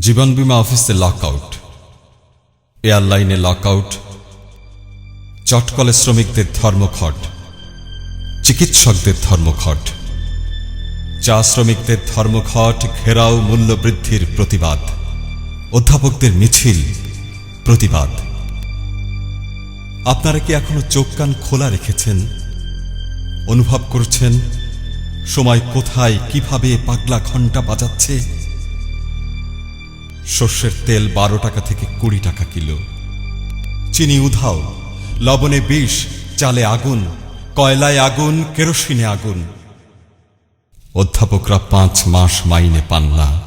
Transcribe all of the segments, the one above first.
জীবন বীমা অফিসে lockout এয়ারলাইনে lockout চটকলে শ্রমিকদের ধর্মঘট। চিকিৎসকদের ধর্মঘট। চা শ্রমিকদের ধর্মঘট, ঘেরাও মূল্যবৃদ্ধির প্রতিবাদ। অধ্যাপকদের মিছিল, প্রতিবাদ। আপনারা কি এখনও চোখ কান খোলা রেখেছেন? অনুভব করছেন? সময় কোথায়, কীভাবে পাগলা ঘণ্টা বাজাচ্ছে? সর্ষের তেল বারো টাকা থেকে কুড়ি টাকা কিলো। চিনি উধাও, লবণে বিষ, চালে আগুন, কয়লায় আগুন, কেরোসিনে আগুন। অধ্যাপকরা পাঁচ মাস মাইনে পান না।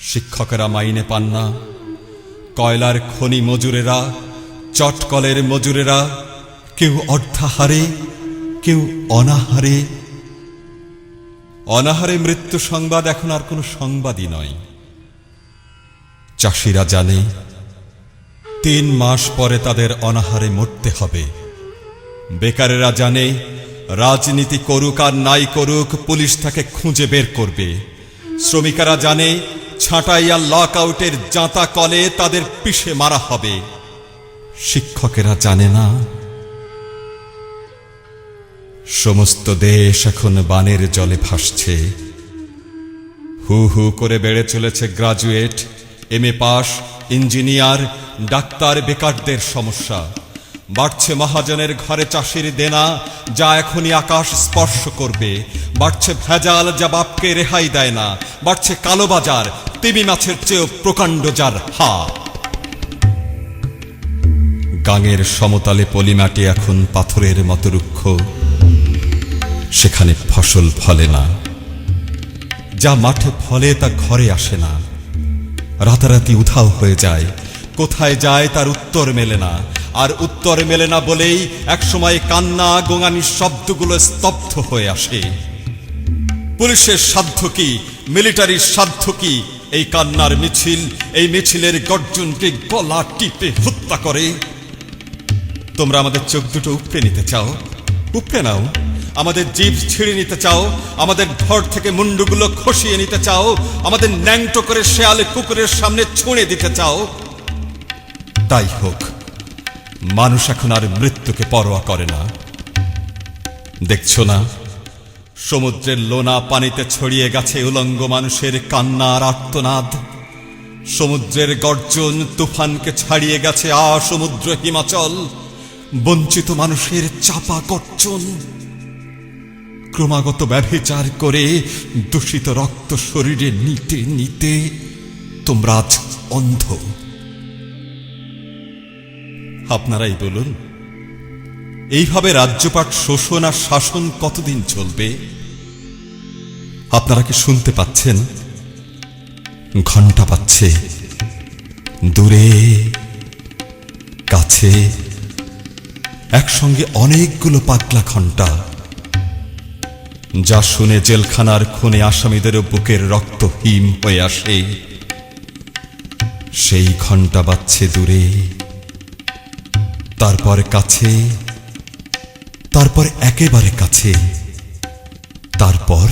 শিক্ষকেরা মাইনে পান না। কয়লার খনি মজুরেরা, চটকলের মজুরেরা, কেউ অর্ধাহারে, কেউ অনাহারে। অনাহারে মৃত্যু সংবাদ এখন আর কোনো সংবাদই নয়। চাষিরা জানে, তিন মাস পরে তাদের অনাহারে মরতে হবে। বেকারেরা জানে, রাজনীতি করুক আর নাই করুক, পুলিশ তাকে খুঁজে বের করবে। শ্রমিকেরা জানে, ছাঁটাই আর লক আউটের জাঁতা কলে তাদের পিষে মারা হবে। শিক্ষকেরা জানে না, সমস্ত দেশ এখন বানের জলে ভাসছে। হু হু করে বেড়ে চলেছে graduate M A pass engineer, doctor বেকারদের সমস্যা। বাড়ছে মহাজনের ঘরে চাষির দেনা, যা এখনই আকাশ স্পর্শ করবে। বাড়ছে ভেজাল, যা বাপকে রেহাই দেয় না। বাড়ছে কালোবাজার তিমি মাছের চেয়েও প্রকাণ্ড যার হা গাঙের সমতলে পলিমাটি এখন পাথরের মতো রুক্ষ। সেখানে ফসল ফলে না। যা মাঠে ফলে তা ঘরে আসে না। রাতারাতি উধাও হয়ে যায়। কোথায় যায় তার উত্তর মেলে না। আর উত্তর মেলে না বলেই একসময় কান্না গোঙানির শব্দগুলো স্তব্ধ হয়ে আসে। পুলিশের সাধ্য কি? মিলিটারির সাধ্য কি? এই কান্নার মিছিল, এই মিছিলের গর্জনকে গলা টিপে হত্যা করে। তোমরা আমাদের চোখ দুটো উপড়ে নিতে চাও? উপড়ে নাও। আমাদের জীব ছিঁড়ে নিতে চাও, আমাদের ধর থেকে মুন্ডুগুলো খসিয়ে নিতে চাও, আমাদের ন্যাংটো করে শেয়ালে কুকুরের সামনে ছুঁড়ে দিতে চাও। তাই হোক, মানুষ এখন আর মৃত্যুকে পরোয়া করে না। দেখছ না, সমুদ্রের লোনা পানিতে ছড়িয়ে গেছে উলঙ্গ মানুষের কান্না আর আর্তনাদ। সমুদ্রের গর্জন তুফানকে ছাড়িয়ে গেছে আ সমুদ্র হিমাচল। বঞ্চিত মানুষের চাপা গর্জন। ক্রমাগত ব্যভিচার করে দূষিত রক্ত শরীরে নিতে নিতে তোমরা আজ অন্ধ। আপনারাই বলুন, এইভাবে রাজ্যপাট শোষণ আর শাসন কতদিন চলবে? আপনারা কি শুনতে পাচ্ছেন? ঘণ্টা পাচ্ছে দূরে, কাছে, একসঙ্গে অনেকগুলো পাতলা ঘণ্টা যা শুনে জেলখানার খুনে আসামিদেরও বুকের রক্ত হিম হয়ে আসে। সেই ঘণ্টা বাজছে দূরে। তারপর কাছে, তারপর একেবারে কাছে। তারপর